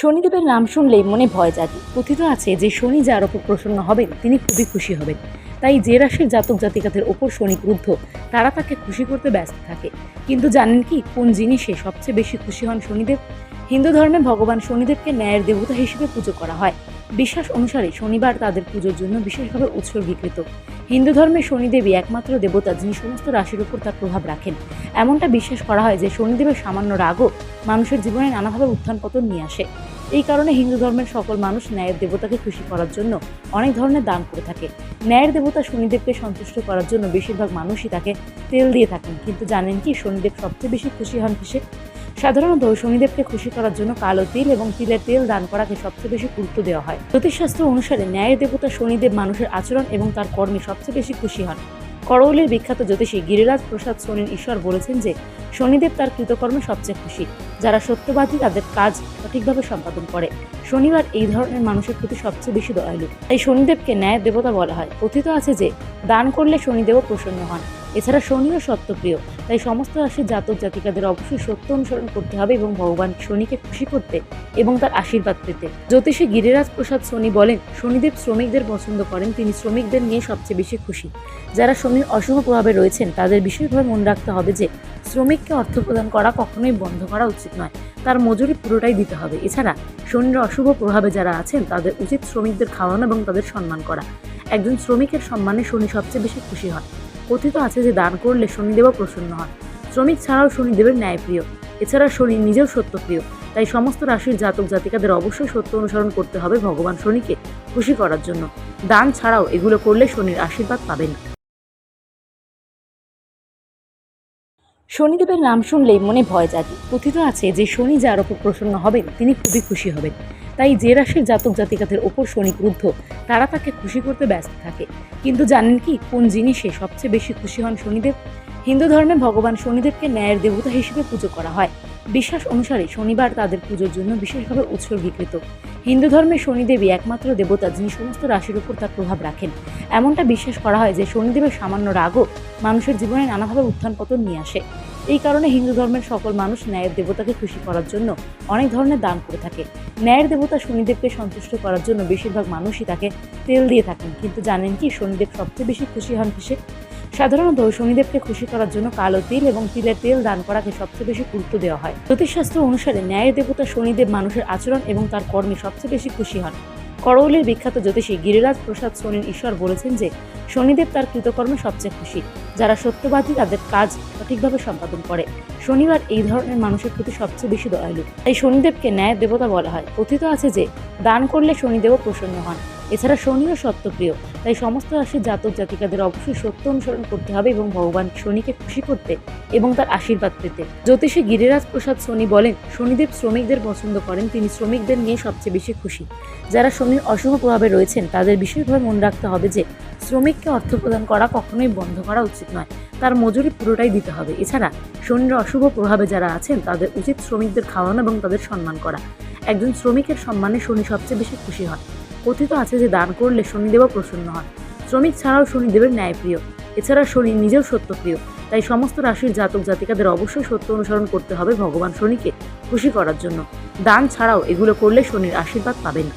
শনিদেবের নাম শুনলেই মনে ভয় জাগে। কথিত আছে যে শনি যার ওপর প্রসন্ন হবেন, তিনি খুবই খুশি হবেন। তাই যে রাশির জাতক জাতিকাদের ওপর শনি ক্রুদ্ধ, তারা তাকে খুশি করতে ব্যস্ত থাকে। কিন্তু জানেন কি কোন জিনিসে সবচেয়ে বেশি খুশি হন শনিদেব? হিন্দু ধর্মে ভগবান শনিদেবকে ন্যায়ের দেবতা হিসেবে পুজো করা হয়। বিশ্বাস অনুসারে শনিবার তাদের পুজোর জন্য বিশেষভাবে উৎসর্গীকৃত। হিন্দু ধর্মে শনিদেবী একমাত্র দেবতা যিনি সমস্ত রাশির উপর তার প্রভাব রাখেন। এমনটা বিশ্বাস করা হয় যে শনিদেবের সামান্য রাগও মানুষের জীবনে নানাভাবে উত্থান পতন নিয়ে আসে। এই কারণে হিন্দু ধর্মের সকল মানুষ ন্যায়ের দেবতাকে খুশি করার জন্য অনেক ধরনের দান করে থাকে। ন্যায়ের দেবতা শনিদেবকে সন্তুষ্ট করার জন্য বেশিরভাগ মানুষই তাকে তেল দিয়ে থাকেন। কিন্তু জানেন কি শনিদেব সবচেয়ে বেশি খুশি হন কিসে? সাধারণত শনিদেবকে খুশি করার জন্য কালো তিল এবং তিলের তেল দান করাকে সবচেয়ে বেশি গুরুত্ব দেওয়া হয়। জ্যোতিষশাস্ত্র অনুসারে ন্যায়ের দেবতা শনিদেব মানুষের আচরণ এবং তার কর্মে সবচেয়ে বেশি খুশি হন। করৌলির বিখ্যাত জ্যোতিষী গিরিরাজ প্রসাদ সোনির ঈশ্বর বলেছেন যে, শনিদেব তার কৃতকর্মে সবচেয়ে খুশি। যারা সত্যবাদী তাদের কাজ সঠিকভাবে সম্পাদন করে। শনিবার এই ধরনের মানুষের প্রতি সবচেয়ে বেশি দয়ালু। তাই শনিদেবকে ন্যায় দেবতা বলা হয়। কথিত আছে যে, দান করলে শনিদেবও প্রসন্ন হন। এছাড়া শনিও সত্যপ্রিয়। তাই সমস্ত রাশির জাতক জাতিকাদের অবশ্যই সত্য অনুসরণ করতে হবে এবং ভগবান শনিকে খুশি করতে এবং তার আশীর্বাদ পেতে। জ্যোতিষী গিরিরাজ প্রসাদ শনি বলেন, শনিদেব শ্রমিকদের পছন্দ করেন, তিনি শ্রমিকদের নিয়ে সবচেয়ে বেশি খুশি। যারা শনির অশুভ প্রভাবে রয়েছেন, তাদের বিশেষভাবে মনে রাখতে হবে যে, শ্রমিককে অর্থ প্রদান করা কখনোই বন্ধ করা উচিত নয়। তার মজুরি পুরোটাই দিতে হবে। এছাড়া, শনির অশুভ প্রভাবে যারা আছেন, তাদের উচিত শ্রমিকদের খাওয়ানো এবং তাদের সম্মান করা। একজন শ্রমিকের সম্মানে শনি সবচেয়ে বেশি খুশি হন কথিত আছে যে দান করলে শনিদেবও প্রসন্ন হন। শ্রমিক ছাড়াও শনিদেবের ন্যায়প্রিয়। এছাড়া শনি নিজেও সত্যপ্রিয়। তাই সমস্ত রাশির জাতক জাতিকাদের অবশ্যই সত্য অনুসরণ করতে হবে ভগবান শনিকে খুশি করার জন্য। দান ছাড়াও এগুলো করলে শনির আশীর্বাদ পাবেন। শনিদেবের নাম শুনলেই মনে ভয় জাগে। কথিত আছে যে শনি যার ওপর প্রসন্ন হবেন, তিনি খুবই খুশি হবেন। তাই যে রাশির জাতক জাতিকাদের ওপর শনি ক্রুদ্ধ তারা তাকে খুশি করতে ব্যস্ত থাকে। কিন্তু জানেন কি, কোন জিনিসে সবচেয়ে বেশি খুশি হন শনিদেব? হিন্দু ধর্মে ভগবান শনিদেবকে ন্যায়ের দেবতা হিসেবে পুজো করা হয়। বিশ্বাস অনুসারে শনিবার তাদের পুজোর জন্য বিশেষভাবে উৎসর্গীকৃত। হিন্দু ধর্মে শনিদেবী একমাত্র দেবতা যিনি সমস্ত রাশির উপর তার প্রভাব রাখেন। এমনটা বিশ্বাস করা হয় যে শনিদেবের সামান্য রাগও মানুষের জীবনে নানাভাবে উত্থান পতন নিয়ে আসে। এই কারণে হিন্দু ধর্মের সকল মানুষ ন্যায়ের দেবতাকে খুশি করার জন্য অনেক ধরনের দান করে থাকে। ন্যায়ের দেবতা শনিদেবকে সন্তুষ্ট করার জন্য বেশিরভাগ মানুষই তাকে তেল দিয়ে থাকেন। কিন্তু জানেন কি শনিদেব সবচেয়ে বেশি খুশি হন কিসে? সাধারণত শনিদেবকে খুশি করার জন্য কালো তিল এবং তিলের তেল দান করাকে সবচেয়ে বেশি গুরুত্ব দেওয়া হয়। জ্যোতিষশাস্ত্র অনুসারে ন্যায়ের দেবতা শনিদেব মানুষের আচরণ এবং তার কর্মে সবচেয়ে বেশি খুশি হন। করৌলির বিখ্যাত জ্যোতিষী গিরিরাজ প্রসাদ সোনির ঈশ্বর বলেছেন যে, শনিদেব তার কৃতকর্মে সবচেয়ে খুশি। যারা সত্যবাদী, তাদের কাজ সঠিকভাবে সম্পাদন করে। শনিবার এই ধরনের মানুষের প্রতি সবচেয়ে বেশি দয়ালু। তাই শনিদেবকে ন্যায় দেবতা বলা হয়। কথিত আছে যে, দান করলে শনিদেবও প্রসন্ন হন। এছাড়া শনিও সত্যপ্রিয়। তাই সমস্ত রাশির জাতক জাতিকাদের অবশ্যই সত্য অনুসরণ করতে হবে এবং ভগবান শনিকে খুশি করতে এবং তার আশীর্বাদ পেতে। জ্যোতিষী গিরিরাজ প্রসাদ শনি বলেন, শনিদেব শ্রমিকদের পছন্দ করেন, তিনি শ্রমিকদের নিয়ে সবচেয়ে বেশি খুশি। যারা শনির অশুভ প্রভাবে রয়েছেন, তাদের বিশেষভাবে মনে রাখতে হবে যে, শ্রমিককে অর্থ প্রদান করা কখনোই বন্ধ করা উচিত নয়, তার মজুরি পুরোটাই দিতে হবে। এছাড়া, শনির অশুভ প্রভাবে যারা আছেন, তাদের উচিত শ্রমিকদের খাওয়ানো এবং তাদের সম্মান করা। একজন শ্রমিকের সম্মানে শনি সবচেয়ে বেশি খুশি হন। কথিত আছে যে দান করলে শনিদেবও প্রসন্ন হন। শ্রমিক ছাড়াও শনিদেবের ন্যায়প্রিয়। এছাড়া শনি নিজেও সত্যপ্রিয়। তাই সমস্ত রাশির জাতক জাতিকাদের অবশ্যই সত্য অনুসরণ করতে হবে ভগবান শনিকে খুশি করার জন্য। দান ছাড়াও এগুলো করলে শনির আশীর্বাদ পাবেন।